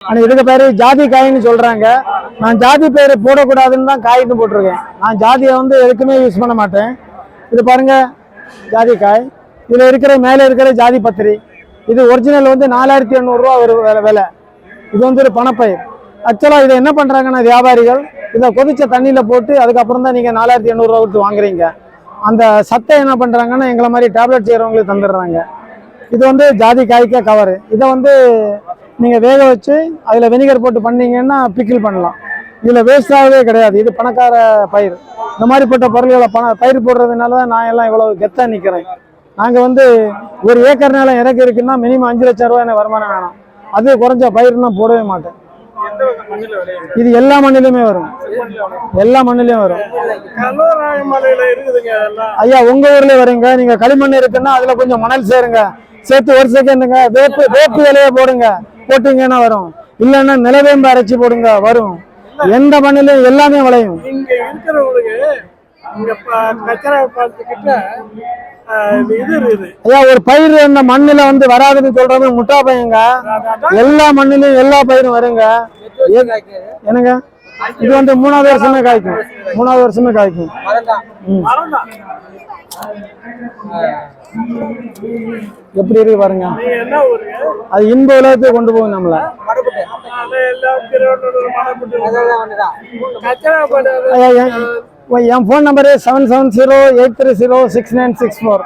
ஆனால் இதுக்கு பேர் ஜாதி காயின்னு சொல்கிறாங்க நான் ஜாதி பேர் போடக்கூடாதுன்னு தான் காயின்னு போட்டிருக்கேன். நான் ஜாதியை வந்து எதுக்குமே யூஸ் பண்ண மாட்டேன். இது பாருங்க ஜாதி காய். இதில் இருக்கிற மேலே இருக்கிற ஜாதி பத்திரி. இது ஒரிஜினல் வந்து நாலாயிரத்தி எண்ணூறுரூவா ஒரு விலை- இது வந்து ஒரு பணப்பயிர். ஆக்சுவலாக இதை என்ன பண்ணுறாங்கன்னா வியாபாரிகள் இதை கொதிச்ச தண்ணியில் போட்டு அதுக்கப்புறம் தான் நீங்கள் நாலாயிரத்தி எண்ணூறுரூவா கொடுத்து வாங்குறீங்க. அந்த சத்தை என்ன பண்ணுறாங்கன்னா எங்களை மாதிரி டேப்லெட் செய்கிறவங்களுக்கு தந்துடுறாங்க. இது வந்து ஜாதி காய்க்க கவரு இதை வந்து நீங்கள் வேக வச்சு அதில் வினிகர் போட்டு பண்ணீங்கன்னா பிக்கில் பண்ணலாம். இதில் வேஸ்ட் ஆகவே கிடையாது. இது பணக்கார பயிர். இந்த மாதிரிப்பட்ட பொருள்களை பண பயிர் போடுறதுனால தான் நான் எல்லாம் இவ்வளோ கெத்தாக நிற்கிறேன் நாங்கள் வந்து ஒரு ஏக்கர் நிலம் எனக்கு இருக்குன்னா மினிமம் அஞ்சு லட்சம் ரூபாய் எனக்கு வருமானம் வேணும். அது குறைஞ்ச பயிர்னா போடவே மாட்டேன். இது எல்லா மண்ணிலுமே வரும். எல்லா மண்ணிலையும் வரும். ஐயா உங்க ஊர்ல வரீங்க. நீங்க களிமண் இருக்குன்னா அதுல கொஞ்சம் மணல் சேருங்க. சேர்த்து ஒரு செகண்டுங்க வேப்பு வேப்பு இலைய போடுங்க. போட்டீங்கன்னா வரும். இல்லைன்னா நிலவேம்பு அரைச்சி போடுங்க வரும். எந்த மண்ணிலும் எல்லாமே விளையும். இங்க இருக்கிறவங்களுக்கு கச்சரா ஐயா ஒரு பயிர் இந்த மண்ணுல வந்து வராதுன்னு சொல்றது முட்டா பையங்க. எல்லா மண்ணிலும் எல்லா பயிரும் வருங்க. என்னங்க? இது வந்து மூணாவது வருஷமே காய்க்கும். மூணாவது வருஷமே காய்க்கும். எப்படி இருக்கு பாருங்க? அது இன்ப உலகத்துக்கு கொண்டு போகும் நம்மள. என் phone number seven seven zero eight three zero six nine six four